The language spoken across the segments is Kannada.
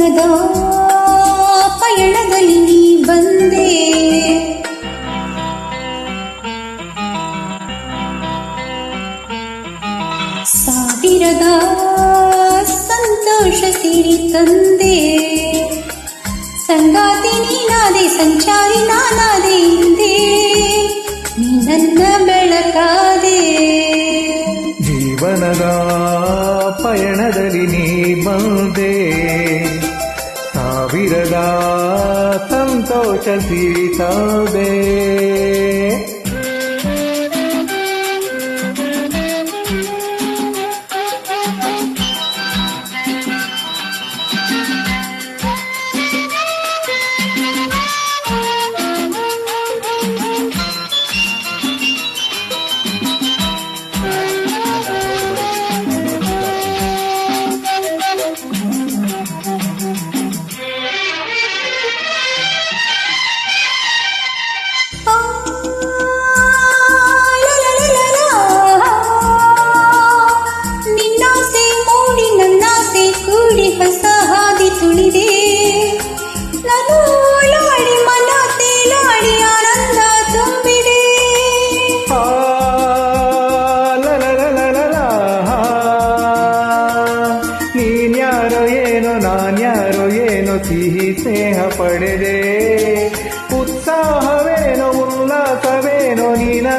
ಜೀವನದ ಪಯಣದಲ್ಲಿ ನೀ ಬಂದೆ. ಸಾವಿರದ ಸಂತೋಷ ಸಿರಿ ತಂದೆ. ಸಂಗಾತಿ ನೀನಾದೆ, ಸಂಚಾರಿ ನಾನಾದೆ ಹಿಂದೆ ನೀ ನನ್ನ ಪಯಣದಲ್ಲಿ ನೀ ಬಂದೆ ಸಾವಿರದ ಸಂತೋಷ ಸಿರಿತಾದೆ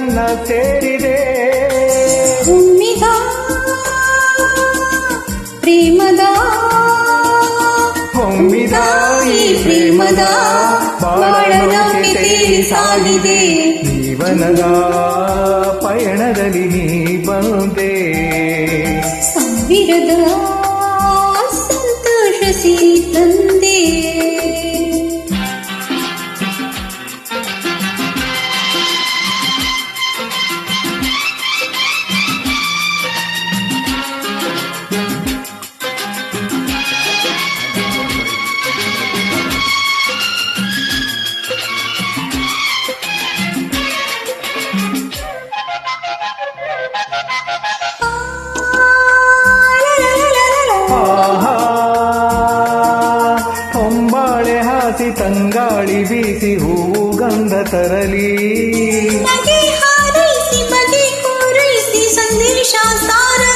ನನ್ನ ಸೇರಿದೆ ಹುಮ್ಮಿದ ಪ್ರೇಮದ ಹೊಮ್ಮಿದ ಈ ಪ್ರೇಮದ ಬಾಳನೌಕೆ ತೇಲಿ ಸಾಗಿದೆ ಜೀವನದ ಪಯಣದಲ್ಲಿ ನೀ ಬಂದೆ ಸಾವಿರದ ತಂಗಾಳಿ ಬೀಸಿ ಹೂವು ಗಂಧ ತರಲಿ. ಸಂದೇಶ ಸಾರಲಿ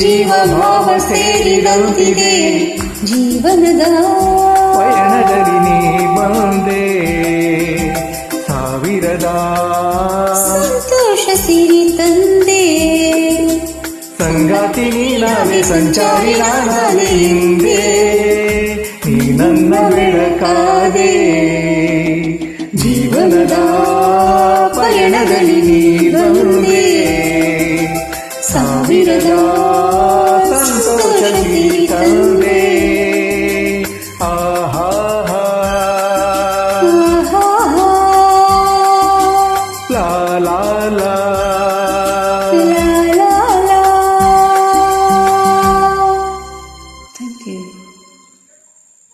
ಜೀವ ಭಾವ ಸೇರಿದಂತಿದೆ ಜೀವನದ ಪಯಣದಲ್ಲಿ ನೀ ಬಂದೆ ಸಾವಿರದ ಸಂತೋಷ ಸಿರಿ ತಂದೆ ಸಂಗಾತಿ ನೀನಾದೆ ಸಂಚಾರಿ ನಾನಾದೆ ಹಿಂದೆ ನೀ ನನ್ನ ಬೆಳಕಾದೆ